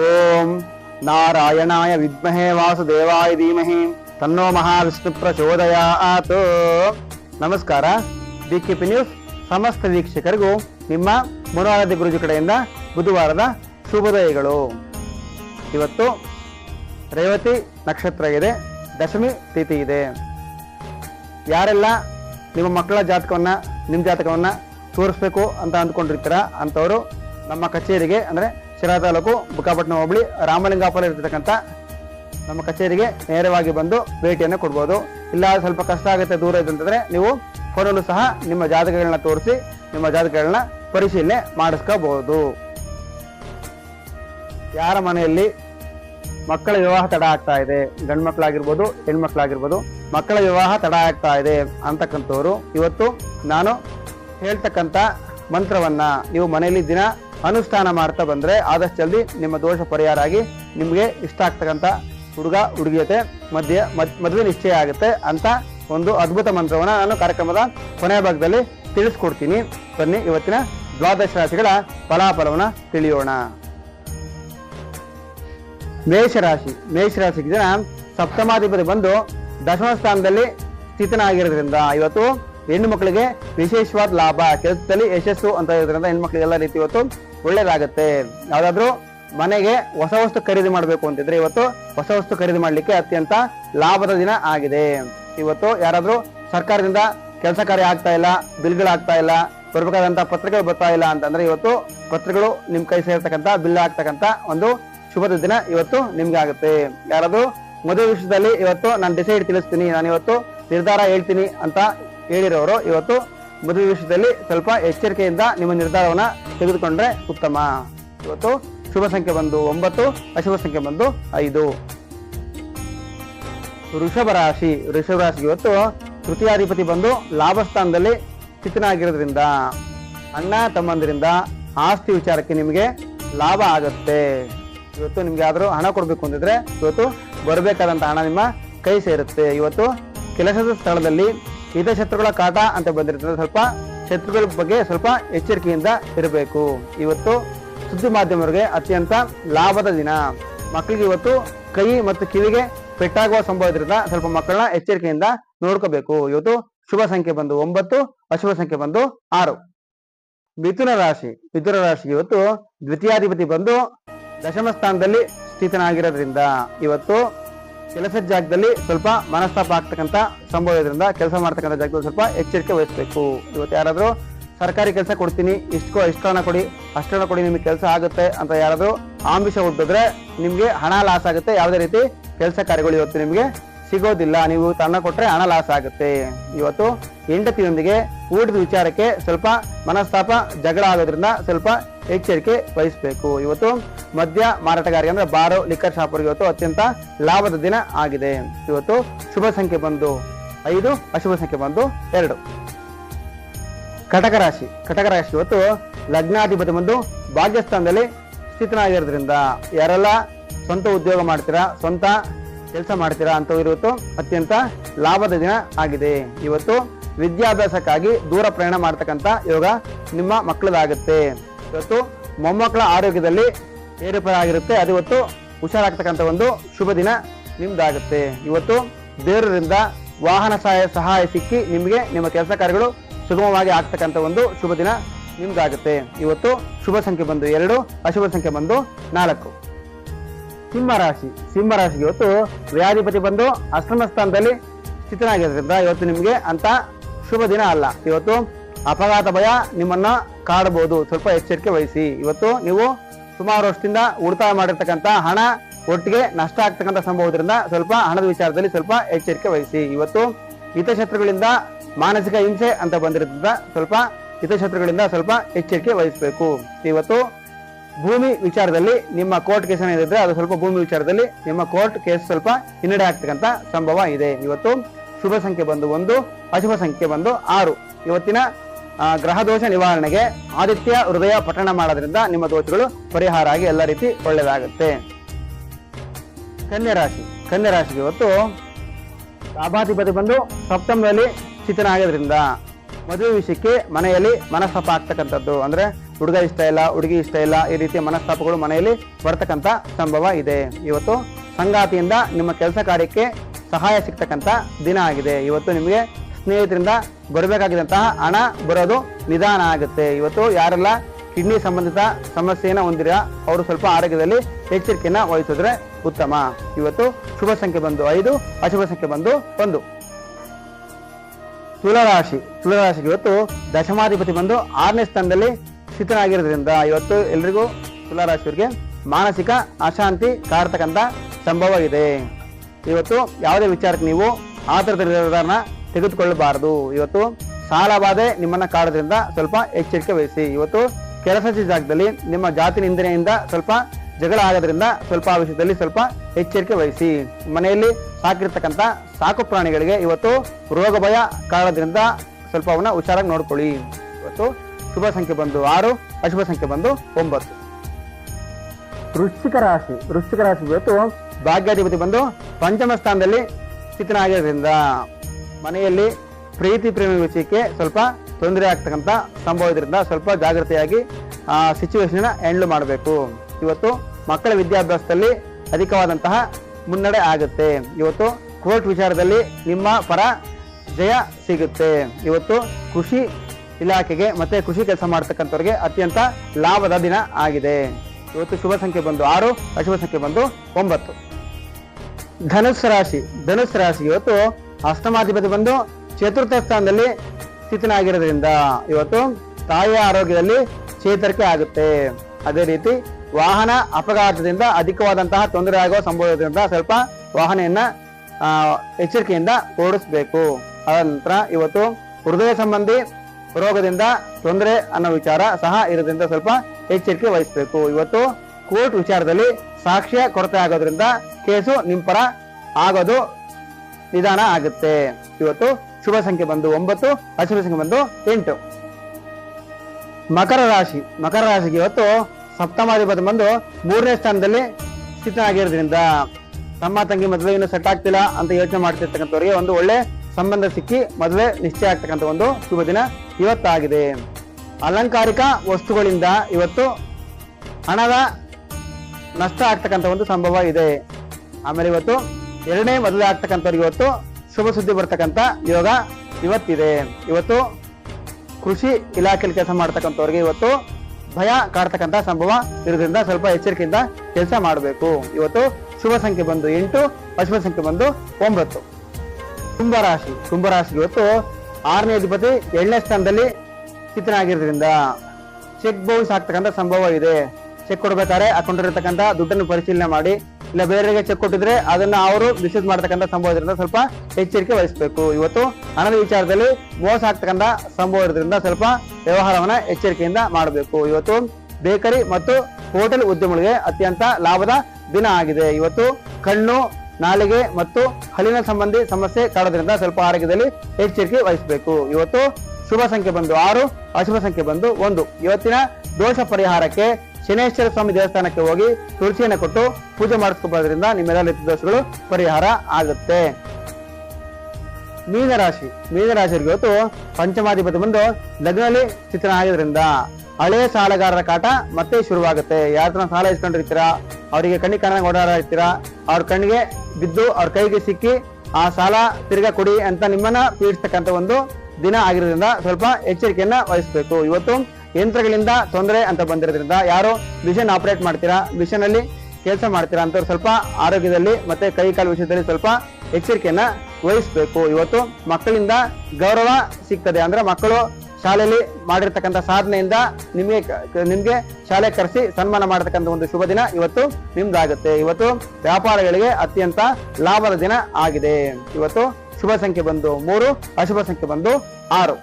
ಓಂ ನಾರಾಯಣಾಯ ವಿದ್ಮಹೇ ವಾಸುದೇವಾಯ ಧೀಮಹಿ. ತನ್ನೋ ಮಹಾವಿಷ್ಣು ಪ್ರಚೋದಯಾತ್. ನಮಸ್ಕಾರ. ಡಿಕೆಪಿ ನ್ಯೂಸ್ ಸಮಸ್ತ ವೀಕ್ಷಕರಿಗೂ ನಿಮ್ಮ ಮುರಾರದಿ ಗುರುಜಿ ಕಡೆಯಿಂದ ಬುಧವಾರದ ಶುಭೋದಯಗಳು. ಇವತ್ತು ರೇವತಿ ನಕ್ಷತ್ರ ಇದೆ, ದಶಮಿ ತಿಥಿ ಇದೆ. ಯಾರೆಲ್ಲ ನಿಮ್ಮ ಮಕ್ಕಳ ಜಾತಕವನ್ನು ನಿಮ್ಮ ಜಾತಕವನ್ನು ತೋರಿಸ್ಬೇಕು ಅಂತ ಅಂದ್ಕೊಂಡಿರ್ತೀರ ಅಂಥವರು ನಮ್ಮ ಕಚೇರಿಗೆ, ಅಂದರೆ ಶಿರಾ ತಾಲೂಕು ಬುಕ್ಕಾಪಟ್ಟಣ ಹೋಬಳಿ ರಾಮಲಿಂಗಾಪುರ ಇರ್ತಕ್ಕಂಥ ನಮ್ಮ ಕಚೇರಿಗೆ ನೇರವಾಗಿ ಬಂದು ಭೇಟಿಯನ್ನು ಕೊಡ್ಬೋದು. ಇಲ್ಲ, ಸ್ವಲ್ಪ ಕಷ್ಟ ಆಗುತ್ತೆ, ದೂರ ಇದೆ ಅಂತಂದರೆ ನೀವು ಫೋನಲ್ಲೂ ಸಹ ನಿಮ್ಮ ಜಾತಕಗಳನ್ನ ತೋರಿಸಿ, ನಿಮ್ಮ ಜಾತಕಗಳನ್ನ ಪರಿಶೀಲನೆ ಮಾಡಿಸ್ಕೋಬಹುದು ಯಾರ ಮನೆಯಲ್ಲಿ ಮಕ್ಕಳ ವಿವಾಹ ತಡ ಆಗ್ತಾ ಇದೆ? ಗಂಡು ಮಕ್ಕಳಾಗಿರ್ಬೋದು ಹೆಣ್ಮಕ್ಳಾಗಿರ್ಬೋದು, ಮಕ್ಕಳ ವಿವಾಹ ತಡ ಆಗ್ತಾ ಇದೆ ಅಂತಕ್ಕಂಥವ್ರು. ಇವತ್ತು ನಾನು ಹೇಳ್ತಕ್ಕಂಥ ಮಂತ್ರವನ್ನ ನೀವು ಮನೆಯಲ್ಲಿ ದಿನ ಅನುಷ್ಠಾನ ಮಾಡ್ತಾ ಬಂದ್ರೆ ಆದಷ್ಟು ಜಲ್ದಿ ನಿಮ್ಮ ದೋಷ ಪರಿಹಾರ ಆಗಿ ನಿಮಗೆ ಇಷ್ಟ ಆಗ್ತಕ್ಕಂಥ ಹುಡುಗ, ಹುಡುಗಿಯತೆ ಮಧ್ಯೆ ಮದ್- ಮದುವೆ ನಿಶ್ಚಯ ಆಗುತ್ತೆ ಅಂತ ಒಂದು ಅದ್ಭುತ ಮಂತ್ರವನ್ನ ನಾನು ಕಾರ್ಯಕ್ರಮದ ಕೊನೆಯ ಭಾಗದಲ್ಲಿ ತಿಳಿಸ್ಕೊಡ್ತೀನಿ. ಬನ್ನಿ, ಇವತ್ತಿನ ದ್ವಾದಶ ರಾಶಿಗಳ ಫಲಾಫಲವನ್ನು ತಿಳಿಯೋಣ. ಮೇಷರಾಶಿ ಮೇಷರಾಶಿಗೆ ಜನ ಸಪ್ತಮಾಧಿಪತಿ ಬಂದು ದಶಮ ಸ್ಥಾನದಲ್ಲಿ ಸ್ಥಿತನಾಗಿರೋದ್ರಿಂದ ಇವತ್ತು ಹೆಣ್ಣು ಮಕ್ಕಳಿಗೆ ವಿಶೇಷವಾದ ಲಾಭ, ಕೆಲಸದಲ್ಲಿ ಯಶಸ್ಸು ಅಂತ ಇರೋದ್ರಿಂದ ಹೆಣ್ಮಕ್ಳಿಗೆಲ್ಲ ರೀತಿ ಇವತ್ತು ಒಳ್ಳೇದಾಗುತ್ತೆ. ಯಾವ್ದಾದ್ರು ಮನೆಗೆ ಹೊಸ ವಸ್ತು ಖರೀದಿ ಮಾಡಬೇಕು ಅಂತಿದ್ರೆ ಇವತ್ತು ಹೊಸ ವಸ್ತು ಖರೀದಿ ಮಾಡ್ಲಿಕ್ಕೆ ಅತ್ಯಂತ ಲಾಭದ ದಿನ ಆಗಿದೆ. ಇವತ್ತು ಯಾರಾದ್ರೂ ಸರ್ಕಾರದಿಂದ ಕೆಲಸ ಕಾರ್ಯ ಆಗ್ತಾ ಇಲ್ಲ ಬಿಲ್ಗಳಾಗ್ತಾ ಇಲ್ಲ, ಬರ್ಬೇಕಾದಂತ ಪತ್ರಗಳು ಬರ್ತಾ ಇಲ್ಲ ಅಂತಂದ್ರೆ ಇವತ್ತು ಪತ್ರಗಳು ನಿಮ್ ಕೈ ಸೇರ್ತಕ್ಕಂತ ಬಿಲ್ ಆಗ್ತಕ್ಕಂತ ಒಂದು ಶುಭದ ದಿನ ಇವತ್ತು ನಿಮ್ಗೆ ಆಗುತ್ತೆ. ಯಾರಾದರೂ ಮದುವೆ ವಿಷಯದಲ್ಲಿ ಇವತ್ತು ನಾನು ಡಿಸೈಡ್ ತಿಳಿಸ್ತೀನಿ, ನಾನು ಇವತ್ತು ನಿರ್ಧಾರ ಹೇಳ್ತೀನಿ ಅಂತ ಹೇಳಿರೋರು ಇವತ್ತು ಮದುವೆ ವಿಷಯದಲ್ಲಿ ಸ್ವಲ್ಪ ಎಚ್ಚರಿಕೆಯಿಂದ ನಿಮ್ಮ ನಿರ್ಧಾರವನ್ನು ತೆಗೆದುಕೊಂಡ್ರೆ ಉತ್ತಮ. ಇವತ್ತು ಶುಭ ಸಂಖ್ಯೆ ಬಂದು ಒಂಬತ್ತು, ಅಶುಭ ಸಂಖ್ಯೆ ಬಂದು ಐದು. ವೃಷಭ ರಾಶಿ, ವೃಷಭ ರಾಶಿಗೆ ಇವತ್ತು ತೃತೀಯಾಧಿಪತಿ ಬಂದು ಲಾಭ ಸ್ಥಾನದಲ್ಲಿ ಸ್ಥಿತನಾಗಿರೋದ್ರಿಂದ, ಅಣ್ಣ ತಮ್ಮಂದರಿಂದ ಆಸ್ತಿ ವಿಚಾರಕ್ಕೆ ನಿಮಗೆ ಲಾಭ ಆಗುತ್ತೆ. ಇವತ್ತು ನಿಮ್ಗೆ ಯಾವ್ದಾದ್ರು ಹಣ ಕೊಡಬೇಕು ಅಂತಿದ್ರೆ ಇವತ್ತು ಬರಬೇಕಾದಂತ ಹಣ ನಿಮ್ಮ ಕೈ ಸೇರುತ್ತೆ. ಇವತ್ತು ಕೆಲಸದ ಸ್ಥಳದಲ್ಲಿ ಹಿತಶತ್ರುಗಳ ಕಾಟ ಅಂತ ಬಂದಿರ್ತದೆ. ಸ್ವಲ್ಪ ಶತ್ರುಗಳ ಬಗ್ಗೆ ಸ್ವಲ್ಪ ಎಚ್ಚರಿಕೆಯಿಂದ ಇರಬೇಕು. ಇವತ್ತು ಸುದ್ದಿ ಮಾಧ್ಯಮರಿಗೆ ಅತ್ಯಂತ ಲಾಭದ ದಿನ. ಮಕ್ಕಳಿಗೆ ಇವತ್ತು ಕೈ ಮತ್ತು ಕಿವಿಗೆ ಪೆಟ್ಟಾಗುವ ಸಂಭವ ಇದ್ರಿಂದ ಸ್ವಲ್ಪ ಮಕ್ಕಳನ್ನ ಎಚ್ಚರಿಕೆಯಿಂದ ನೋಡ್ಕೋಬೇಕು. ಇವತ್ತು ಶುಭ ಸಂಖ್ಯೆ ಬಂದು ಒಂಬತ್ತು, ಅಶುಭ ಸಂಖ್ಯೆ ಬಂದು ಆರು. ಮಿಥುನ ರಾಶಿ. ಮಿಥುನ ರಾಶಿಗೆ ಇವತ್ತು ದ್ವಿತೀಯಾಧಿಪತಿ ಬಂದು ದಶಮ ಸ್ಥಾನದಲ್ಲಿ ಸ್ಥಿತನಾಗಿರೋದ್ರಿಂದ ಇವತ್ತು ಕೆಲಸದ ಜಾಗದಲ್ಲಿ ಸ್ವಲ್ಪ ಮನಸ್ತಾಪ ಆಗ್ತಕ್ಕಂಥ ಸಂಭವ ಇದರಿಂದ ಕೆಲಸ ಮಾಡ್ತಕ್ಕಂಥ ಜಾಗದಲ್ಲಿ ಸ್ವಲ್ಪ ಎಚ್ಚರಿಕೆ ವಹಿಸಬೇಕು. ಇವತ್ತು ಯಾರಾದರೂ ಸರ್ಕಾರಿ ಕೆಲಸ ಕೊಡ್ತೀನಿ ಇಷ್ಟು ಇಷ್ಟು ಹಣ ಕೊಡಿ ಅಷ್ಟು ಹಣ ಕೊಡಿ ನಿಮಗೆ ಕೆಲಸ ಆಗುತ್ತೆ ಅಂತ ಯಾರಾದರೂ ಆಮಿಷ ಹುಟ್ಟಿದ್ರೆ ನಿಮಗೆ ಹಣ ಲಾಸ್ ಆಗುತ್ತೆ. ಯಾವುದೇ ರೀತಿ ಕೆಲಸ ಕಾರ್ಯಗಳು ಇವತ್ತು ನಿಮಗೆ ಸಿಗೋದಿಲ್ಲ. ನೀವು ತನ್ನ ಕೊಟ್ಟರೆ ಹಣ ಲಾಸ್ ಆಗುತ್ತೆ. ಇವತ್ತು ಹೆಂಡತಿಯೊಂದಿಗೆ ಊಟದ ವಿಚಾರಕ್ಕೆ ಸ್ವಲ್ಪ ಮನಸ್ತಾಪ ಜಗಳ ಆಗೋದ್ರಿಂದ ಸ್ವಲ್ಪ ಎಚ್ಚರಿಕೆ ವಹಿಸಬೇಕು. ಇವತ್ತು ಮದ್ಯ ಮಾರಾಟಗಾರಿಗೆ ಅಂದ್ರೆ ಬಾರು, ಲಿಕ್ಕರ್ ಶಾಪರ್ಗೆ ಇವತ್ತು ಅತ್ಯಂತ ಲಾಭದ ದಿನ ಆಗಿದೆ. ಇವತ್ತು ಶುಭ ಸಂಖ್ಯೆ ಬಂದು ಐದು, ಅಶುಭ ಸಂಖ್ಯೆ ಬಂದು ಎರಡು. ಕಟಕ ರಾಶಿ ಕಟಕ ರಾಶಿ ಇವತ್ತು ಲಗ್ನಾಧಿಪತಿ ಬಂದು ಭಾಗ್ಯಸ್ಥಾನದಲ್ಲಿ ಸ್ಥಿತನಾಗಿರೋದ್ರಿಂದ ಯಾರೆಲ್ಲ ಸ್ವಂತ ಉದ್ಯೋಗ ಮಾಡ್ತೀರಾ, ಸ್ವಂತ ಕೆಲಸ ಮಾಡ್ತೀರಾ ಅಂತ ಇವತ್ತು ಅತ್ಯಂತ ಲಾಭದ ದಿನ ಆಗಿದೆ. ಇವತ್ತು ವಿದ್ಯಾಭ್ಯಾಸಕ್ಕಾಗಿ ದೂರ ಪ್ರಯಾಣ ಮಾಡ್ತಕ್ಕಂಥ ಯೋಗ ನಿಮ್ಮ ಮಕ್ಕಳದಾಗುತ್ತೆ ಇವತ್ತು ಮೊಮ್ಮಕ್ಕಳ ಆರೋಗ್ಯದಲ್ಲಿ ಏರುಪೇರಾಗಿರುತ್ತೆ ಅದು ಇವತ್ತು ಹುಷಾರಾಗ್ತಕ್ಕಂಥ ಒಂದು ಶುಭ ದಿನ ನಿಮ್ದಾಗುತ್ತೆ. ಇವತ್ತು ದೇವರಿಂದ ವಾಹನ ಸಹಾಯ ಸಹಾಯ ಸಿಕ್ಕಿ ನಿಮಗೆ ನಿಮ್ಮ ಕೆಲಸ ಕಾರ್ಯಗಳು ಸುಗಮವಾಗಿ ಆಗ್ತಕ್ಕಂಥ ಒಂದು ಶುಭ ದಿನ ನಿಮ್ದಾಗುತ್ತೆ. ಇವತ್ತು ಶುಭ ಸಂಖ್ಯೆ ಬಂದು ಎರಡು, ಅಶುಭ ಸಂಖ್ಯೆ ಬಂದು ನಾಲ್ಕು. ಸಿಂಹ ರಾಶಿ ಸಿಂಹ ರಾಶಿಗೆ ಇವತ್ತು ವ್ಯಾಧಿಪತಿ ಬಂದು ಅಷ್ಟಮ ಸ್ಥಾನದಲ್ಲಿ ಸ್ಥಿತನಾಗಿರೋದ್ರಿಂದ ಇವತ್ತು ನಿಮಗೆ ಅಂತ ಶುಭ ದಿನ ಅಲ್ಲ. ಇವತ್ತು ಅಪಘಾತ ಭಯ ನಿಮ್ಮನ್ನ ಕಾಡಬಹುದು ಸ್ವಲ್ಪ ಎಚ್ಚರಿಕೆ ವಹಿಸಿ. ಇವತ್ತು ನೀವು ಸುಮಾರು ವರ್ಷದಿಂದ ಉಳಿತಾಯ ಮಾಡಿರ್ತಕ್ಕಂಥ ಹಣ ಒಟ್ಟಿಗೆ ನಷ್ಟ ಆಗ್ತಕ್ಕಂಥ ಸಂಭವದಿಂದ ಸ್ವಲ್ಪ ಹಣದ ವಿಚಾರದಲ್ಲಿ ಸ್ವಲ್ಪ ಎಚ್ಚರಿಕೆ ವಹಿಸಿ. ಇವತ್ತು ಹಿತಶತ್ರುಗಳಿಂದ ಮಾನಸಿಕ ಹಿಂಸೆ ಅಂತ ಬಂದಿರೋದ್ರಿಂದ ಸ್ವಲ್ಪ ಹಿತಶತ್ರುಗಳಿಂದ ಸ್ವಲ್ಪ ಎಚ್ಚರಿಕೆ ವಹಿಸಬೇಕು. ಇವತ್ತು ಭೂಮಿ ವಿಚಾರದಲ್ಲಿ ನಿಮ್ಮ ಕೋರ್ಟ್ ಕೇಸ್ ಏನಿದ್ರೆ ಅದು ಸ್ವಲ್ಪ ಭೂಮಿ ವಿಚಾರದಲ್ಲಿ ನಿಮ್ಮ ಕೋರ್ಟ್ ಕೇಸ್ ಸ್ವಲ್ಪ ಹಿನ್ನಡೆ ಆಗ್ತಕ್ಕಂಥ ಸಂಭವ ಇದೆ. ಇವತ್ತು ಶುಭ ಸಂಖ್ಯೆ ಬಂದು ಒಂದು, ಅಶುಭ ಸಂಖ್ಯೆ ಬಂದು ಆರು. ಇವತ್ತಿನ ಗ್ರಹ ದೋಷ ನಿವಾರಣೆಗೆ ಆದಿತ್ಯ ಹೃದಯ ಪಠಣ ಮಾಡೋದ್ರಿಂದ ನಿಮ್ಮ ದೋಷಗಳು ಪರಿಹಾರ ಆಗಿ ಎಲ್ಲ ರೀತಿ ಒಳ್ಳೆಯದಾಗುತ್ತೆ. ಕನ್ಯಾ ರಾಶಿ. ಕನ್ಯಾ ರಾಶಿಗೆ ಇವತ್ತು ಲಾಭಾಧಿಪತಿ ಬಂದು ಸಪ್ತಮದಲ್ಲಿ ಸ್ಥಿತನಾಗೋದ್ರಿಂದ ಮದುವೆ ವಿಷಯಕ್ಕೆ ಮನೆಯಲ್ಲಿ ಮನಸ್ತಾಪ ಆಗ್ತಕ್ಕಂಥದ್ದು. ಅಂದರೆ ಹುಡುಗ ಇಷ್ಟ ಇಲ್ಲ, ಹುಡುಗಿ ಇಷ್ಟ ಇಲ್ಲ, ಈ ರೀತಿಯ ಮನಸ್ತಾಪಗಳು ಮನೆಯಲ್ಲಿ ಬರ್ತಕ್ಕಂಥ ಸಂಭವ ಇದೆ. ಇವತ್ತು ಸಂಗಾತಿಯಿಂದ ನಿಮ್ಮ ಕೆಲಸ ಕಾರ್ಯಕ್ಕೆ ಸಹಾಯ ಸಿಗ್ತಕ್ಕಂಥ ದಿನ ಆಗಿದೆ. ಇವತ್ತು ನಿಮಗೆ ಸ್ನೇಹಿತರಿಂದ ಬರಬೇಕಾಗಿದ್ದಂತಹ ಹಣ ಬರೋದು ನಿಧಾನ ಆಗುತ್ತೆ. ಇವತ್ತು ಯಾರೆಲ್ಲ ಕಿಡ್ನಿ ಸಂಬಂಧಿತ ಸಮಸ್ಯೆಯನ್ನು ಹೊಂದಿರ, ಅವರು ಸ್ವಲ್ಪ ಆರೋಗ್ಯದಲ್ಲಿ ಎಚ್ಚರಿಕೆಯನ್ನು ವಹಿಸಿದ್ರೆ ಉತ್ತಮ. ಇವತ್ತು ಶುಭ ಸಂಖ್ಯೆ ಬಂದು ಐದು, ಅಶುಭ ಸಂಖ್ಯೆ ಬಂದು ಒಂದು. ತುಲಾರಾಶಿ, ತುಲಾರಾಶಿಗೆ ಇವತ್ತು ದಶಮಾಧಿಪತಿ ಬಂದು ಆರನೇ ಸ್ಥಾನದಲ್ಲಿ ಸ್ಥಿತನಾಗಿರೋದ್ರಿಂದ ಇವತ್ತು ಎಲ್ರಿಗೂ ತುಲಾರಾಶಿಯವರಿಗೆ ಮಾನಸಿಕ ಅಶಾಂತಿ ಕಾಡ್ತಕ್ಕಂಥ ಸಂಭವ ಇದೆ ಇವತ್ತು ಯಾವುದೇ ವಿಚಾರಕ್ಕೆ ನೀವು ಆತರದ ನಿರ್ಧಾರನ ತೆಗೆದುಕೊಳ್ಳಬಾರದು. ಇವತ್ತು ಸಾಲ ಬಾಧೆ ನಿಮ್ಮನ್ನ ಕಾಡೋದ್ರಿಂದ ಸ್ವಲ್ಪ ಎಚ್ಚರಿಕೆ ವಹಿಸಿ. ಇವತ್ತು ಕೆಲಸ ಜಾಗದಲ್ಲಿ ನಿಮ್ಮ ಜಾತಿ ನಿಂದನೆಯಿಂದ ಸ್ವಲ್ಪ ಜಗಳ ಆಗೋದ್ರಿಂದ ಸ್ವಲ್ಪ ಆ ವಿಷಯದಲ್ಲಿ ಸ್ವಲ್ಪ ಎಚ್ಚರಿಕೆ ವಹಿಸಿ. ಮನೆಯಲ್ಲಿ ಸಾಕಿರ್ತಕ್ಕಂಥ ಸಾಕು ಪ್ರಾಣಿಗಳಿಗೆ ಇವತ್ತು ರೋಗ ಭಯ ಕಾರಣದಿಂದ ಸ್ವಲ್ಪ ಅವನ್ನ ಹುಷಾರಾಗಿ ನೋಡ್ಕೊಳ್ಳಿ. ಇವತ್ತು ಶುಭ ಸಂಖ್ಯೆ ಬಂದು ಆರು ಅಶುಭ ಸಂಖ್ಯೆ ಬಂದು ಒಂಬತ್ತು. ವೃಶ್ಚಿಕ ರಾಶಿ ವೃಶ್ಚಿಕ ರಾಶಿ ಇವತ್ತು ಭಾಗ್ಯಾಧಿಪತಿ ಬಂದು ಪಂಚಮ ಸ್ಥಾನದಲ್ಲಿ ಸ್ಥಿತನಾಗಿರೋದ್ರಿಂದ ಮನೆಯಲ್ಲಿ ಪ್ರೀತಿ ಪ್ರೇಮ ವಿಷಯಕ್ಕೆ ಸ್ವಲ್ಪ ತೊಂದರೆ ಆಗ್ತಕ್ಕಂಥ ಸಂಭವ ಇದರಿಂದ ಸ್ವಲ್ಪ ಜಾಗ್ರತೆಯಾಗಿ, ಆ ಸಿಚುವೇಶನ್ ಹ್ಯಾಂಡ್ಲ್ ಮಾಡಬೇಕು. ಇವತ್ತು ಮಕ್ಕಳ ವಿದ್ಯಾಭ್ಯಾಸದಲ್ಲಿ ಅಧಿಕವಾದಂತಹ ಮುನ್ನಡೆ ಆಗುತ್ತೆ. ಇವತ್ತು ಕೋರ್ಟ್ ವಿಚಾರದಲ್ಲಿ ನಿಮ್ಮ ಪರ ಜಯ ಸಿಗುತ್ತೆ. ಇವತ್ತು ಕೃಷಿ ಇಲಾಖೆಗೆ ಮತ್ತೆ ಕೃಷಿ ಕೆಲಸ ಮಾಡ್ತಕ್ಕಂಥವ್ರಿಗೆ ಅತ್ಯಂತ ಲಾಭದ ದಿನ ಆಗಿದೆ. ಇವತ್ತು ಶುಭ ಸಂಖ್ಯೆ ಬಂದು ಆರು, ಅಶುಭ ಸಂಖ್ಯೆ ಬಂದು ಒಂಬತ್ತು. ಧನುಸ್ ರಾಶಿ ಧನುಸ್ ರಾಶಿ ಇವತ್ತು ಅಷ್ಟಮಾಧಿಪತಿ ಬಂದು ಚತುರ್ಥ ಸ್ಥಾನದಲ್ಲಿ ಸ್ಥಿತನಾಗಿರೋದ್ರಿಂದ ಇವತ್ತು ತಾಯಿಯ ಆರೋಗ್ಯದಲ್ಲಿ ಚೇತರಿಕೆ ಆಗುತ್ತೆ. ಅದೇ ರೀತಿ ವಾಹನ ಅಪಘಾತದಿಂದ ಅಧಿಕವಾದಂತಹ ತೊಂದರೆ ಆಗುವ ಸಂಭವದಿಂದ ಸ್ವಲ್ಪ ವಾಹನೆಯನ್ನ ಎಚ್ಚರಿಕೆಯಿಂದ ಓಡಿಸ್ಬೇಕು. ನಂತರ ಇವತ್ತು ಹೃದಯ ಸಂಬಂಧಿ ರೋಗದಿಂದ ತೊಂದರೆ ಅನ್ನೋ ವಿಚಾರ ಸಹ ಇರೋದ್ರಿಂದ ಸ್ವಲ್ಪ ಎಚ್ಚರಿಕೆ ವಹಿಸಬೇಕು. ಇವತ್ತು ಕೋರ್ಟ್ ವಿಚಾರದಲ್ಲಿ ಸಾಕ್ಷ್ಯ ಕೊರತೆ ಆಗೋದ್ರಿಂದ ಕೇಸು ನಿಂಪರ ಪರ ಆಗೋದು ನಿಧಾನ ಆಗುತ್ತೆ. ಇವತ್ತು ಶುಭ ಸಂಖ್ಯೆ ಬಂದು ಒಂಬತ್ತು, ಅಶುಭ ಸಂಖ್ಯೆ ಬಂದು ಎಂಟು. ಮಕರ ರಾಶಿ, ಮಕರ ರಾಶಿಗೆ ಇವತ್ತು ಸಪ್ತಮಾಧಿಪತಿ ಬಂದು ಮೂರನೇ ಸ್ಥಾನದಲ್ಲಿ ಸ್ಥಿತನಾಗಿರೋದ್ರಿಂದ ತಮ್ಮ ತಂಗಿ ಮದುವೆ ಇನ್ನು ಸೆಟ್ ಆಗ್ತಿಲ್ಲ ಅಂತ ಯೋಚನೆ ಮಾಡ್ತಿರ್ತಕ್ಕಂಥವ್ರಿಗೆ ಒಂದು ಒಳ್ಳೆ ಸಂಬಂಧ ಸಿಕ್ಕಿ ಮದುವೆ ನಿಶ್ಚಯ ಆಗ್ತಕ್ಕಂಥ ಒಂದು ಶುಭ ದಿನ ಇವತ್ತಾಗಿದೆ. ಅಲಂಕಾರಿಕ ವಸ್ತುಗಳಿಂದ ಇವತ್ತು ಹಣದ ನಷ್ಟ ಆಗ್ತಕ್ಕಂಥ ಒಂದು ಸಂಭವ ಇದೆ. ಆಮೇಲೆ ಇವತ್ತು ಎರಡನೇ ಮದುವೆ ಆಗ್ತಕ್ಕಂಥವ್ರಿಗೆ ಇವತ್ತು ಶುಭ ಸುದ್ದಿ ಬರ್ತಕ್ಕಂಥ ಯೋಗ ಇವತ್ತಿದೆ. ಇವತ್ತು ಕೃಷಿ ಇಲಾಖೆಯಲ್ಲಿ ಕೆಲಸ ಮಾಡ್ತಕ್ಕಂಥವ್ರಿಗೆ ಇವತ್ತು ಭಯ ಕಾಡ್ತಕ್ಕಂಥ ಸಂಭವ ಇರೋದ್ರಿಂದ ಸ್ವಲ್ಪ ಎಚ್ಚರಿಕೆಯಿಂದ ಕೆಲಸ ಮಾಡಬೇಕು. ಇವತ್ತು ಶುಭ ಸಂಖ್ಯೆ ಬಂದು ಎಂಟು, ಅಶುಭ ಸಂಖ್ಯೆ ಬಂದು ಒಂಬತ್ತು. ಕುಂಭರಾಶಿ ಕುಂಭರಾಶಿ ಇವತ್ತು ಆರನೇ ಅಧಿಪತಿ ಏಳನೇ ಸ್ಥಾನದಲ್ಲಿ ಸ್ಥಿತನಾಗಿರೋದ್ರಿಂದ ಚೆಕ್ ಬೌನ್ಸ್ ಆಗ್ತಕ್ಕಂಥ ಸಂಭವ ಇದೆ. ಚೆಕ್ ಕೊಡ್ಬೇಕಾದ್ರೆ ಅಕೌಂಟ್ ದುಡ್ಡನ್ನು ಪರಿಶೀಲನೆ ಮಾಡಿ ಇಲ್ಲ ಬೇರೆಯವರಿಗೆ ಚೆಕ್ ಕೊಟ್ಟಿದ್ರೆ ಅದನ್ನ ಅವರು ಮಿಸ್ಯೂಸ್ ಮಾಡ್ತಕ್ಕಂಥ ಸಂಭವ ಸ್ವಲ್ಪ ಎಚ್ಚರಿಕೆ ವಹಿಸಬೇಕು. ಇವತ್ತು ಹಣದ ವಿಚಾರದಲ್ಲಿ ಮೋಸ ಆಗ್ತಕ್ಕಂಥ ಸಂಭವ ಇರೋದ್ರಿಂದ ಸ್ವಲ್ಪ ವ್ಯವಹಾರವನ್ನ ಎಚ್ಚರಿಕೆಯಿಂದ ಮಾಡಬೇಕು. ಇವತ್ತು ಬೇಕರಿ ಮತ್ತು ಹೋಟೆಲ್ ಉದ್ಯಮಗಳಿಗೆ ಅತ್ಯಂತ ಲಾಭದ ದಿನ ಆಗಿದೆ. ಇವತ್ತು ಕಣ್ಣು, ನಾಲಿಗೆ ಮತ್ತು ಹಲ್ಲಿನ ಸಂಬಂಧಿ ಸಮಸ್ಯೆ ಕಾಡೋದ್ರಿಂದ ಸ್ವಲ್ಪ ಆರೋಗ್ಯದಲ್ಲಿ ಎಚ್ಚರಿಕೆ ವಹಿಸಬೇಕು. ಇವತ್ತು ಶುಭ ಸಂಖ್ಯೆ ಬಂದು ಆರು, ಅಶುಭ ಸಂಖ್ಯೆ ಬಂದು ಒಂದು. ಇವತ್ತಿನ ದೋಷ ಪರಿಹಾರಕ್ಕೆ ಶನೇಶ್ವರ ಸ್ವಾಮಿ ದೇವಸ್ಥಾನಕ್ಕೆ ಹೋಗಿ ತುಳಸಿಯನ್ನು ಕೊಟ್ಟು ಪೂಜೆ ಮಾಡಿಸ್ಕೊಬೋದ್ರಿಂದ ನಿಮ್ಮೆಲ್ಲ ದೋಷಗಳು ಪರಿಹಾರ ಆಗುತ್ತೆ. ಮೀನರಾಶಿ. ಮೀನರಾಶಿಯವರಿಗೆ ಇವತ್ತು ಪಂಚಮಾಧಿಪತಿ ಬಂದು ಲಗ್ನದಲ್ಲಿ ಚಿತ್ರಣ ಆಗಿದ್ರಿಂದ ಹಳೆಯ ಸಾಲಗಾರರ ಕಾಟ ಮತ್ತೆ ಶುರುವಾಗುತ್ತೆ. ಯಾರ ಸಾಲ ಇಸ್ಕೊಂಡಿರ್ತೀರಾ? ಅವರಿಗೆ ಕಣ್ಣಿ ಕಣ್ಣ ಓಡಾಡ್ತೀರಾ ಅವ್ರ ಕಣ್ಣಿಗೆ ಬಿದ್ದು ಅವ್ರ ಕೈಗೆ ಸಿಕ್ಕಿ ಆ ಸಾಲ ತಿರ್ಗಾ ಕೊಡಿ ಅಂತ ನಿಮ್ಮನ್ನ ಪೀಡಿಸ್ತಕ್ಕಂಥ ಒಂದು ದಿನ ಆಗಿರೋದ್ರಿಂದ ಸ್ವಲ್ಪ ಎಚ್ಚರಿಕೆಯನ್ನ ವಹಿಸಬೇಕು. ಇವತ್ತು ಯಂತ್ರಗಳಿಂದ ತೊಂದರೆ ಅಂತ ಬಂದಿರೋದ್ರಿಂದ ಯಾರು ಮಿಷನ್ ಆಪರೇಟ್ ಮಾಡ್ತೀರಾ ಮಿಷನ್ ಅಲ್ಲಿ ಕೆಲಸ ಮಾಡ್ತೀರಾ ಅಂತ ಸ್ವಲ್ಪ ಆರೋಗ್ಯದಲ್ಲಿ ಮತ್ತೆ ಕೈ ಕಾಲು ವಿಷಯದಲ್ಲಿ ಸ್ವಲ್ಪ ಎಚ್ಚರಿಕೆಯನ್ನ ವಹಿಸಬೇಕು. ಇವತ್ತು ಮಕ್ಕಳಿಂದ ಗೌರವ ಸಿಗ್ತದೆ. ಅಂದ್ರೆ ಮಕ್ಕಳು ಶಾಲೆಯಲ್ಲಿ ಮಾಡಿರ್ತಕ್ಕಂಥ ಸಾಧನೆಯಿಂದ ನಿಮಗೆ ನಿಮಗೆ ಶಾಲೆ ಕರೆಸಿ ಸನ್ಮಾನ ಮಾಡತಕ್ಕಂಥ ಒಂದು ಶುಭ ದಿನ ಇವತ್ತು ನಿಮ್ದಾಗುತ್ತೆ. ಇವತ್ತು ವ್ಯಾಪಾರಗಳಿಗೆ ಅತ್ಯಂತ ಲಾಭದ ದಿನ ಆಗಿದೆ. ಇವತ್ತು ಶುಭ ಸಂಖ್ಯೆ ಬಂದು ಮೂರು, ಅಶುಭ ಸಂಖ್ಯೆ ಬಂದು ಆರು.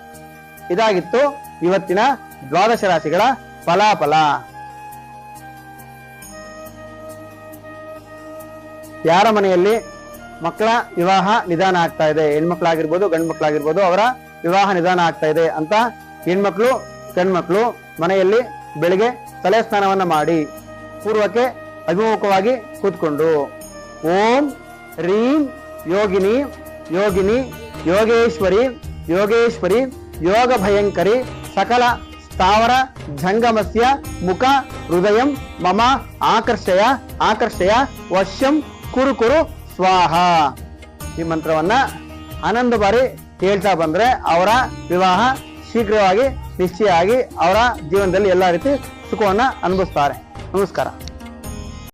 ಇದಾಗಿತ್ತು ಇವತ್ತಿನ ದ್ವಾದಶ ರಾಶಿಗಳ ಫಲಾಫಲ. ಯಾರ ಮನೆಯಲ್ಲಿ ಮಕ್ಕಳ ವಿವಾಹ ನಿಧಾನ ಆಗ್ತಾ ಇದೆ? ಹೆಣ್ಮಕ್ಳಾಗಿರ್ಬೋದು, ಗಂಡ್ಮಕ್ಳಾಗಿರ್ಬೋದು, ಅವರ ವಿವಾಹ ನಿಧಾನ ಆಗ್ತಾ ಇದೆ ಅಂತ ಹೆಣ್ಮಕ್ಳು, ಗಂಡ್ಮಕ್ಳು ಮನೆಯಲ್ಲಿ ಬೆಳಿಗ್ಗೆ ತಲೆ ಸ್ನಾನವನ್ನ ಮಾಡಿ, ಪೂರ್ವಕ್ಕೆ ಅಭಿಮುಖವಾಗಿ ಕೂತ್ಕೊಂಡು. ಓಂ ರೀಂ ಯೋಗಿನಿ ಯೋಗಿನಿ ಯೋಗೇಶ್ವರಿ ಯೋಗೇಶ್ವರಿ ಯೋಗ ಭಯಂಕರಿ ಸಕಲ ಸ್ಥಾವರ ಜಂಗಮಸ್ಯ ಮುಖ, ಹೃದಯಂ, ಮಮ, ಆಕರ್ಷಯ ಆಕರ್ಷಯ, ವಶ್ಯಂ ಕುರು ಕುರು ಸ್ವಾಹ. ಈ ಮಂತ್ರವನ್ನ ಹನ್ನೊಂದು ಬಾರಿ ಹೇಳ್ತಾ ಬಂದ್ರೆ ಅವರ ವಿವಾಹ ಶೀಘ್ರವಾಗಿ ನಿಶ್ಚಯ ಅವರ ಜೀವನದಲ್ಲಿ ಎಲ್ಲ ರೀತಿ ಸುಖವನ್ನ ಅನುಭವಿಸ್ತಾರೆ. ನಮಸ್ಕಾರ.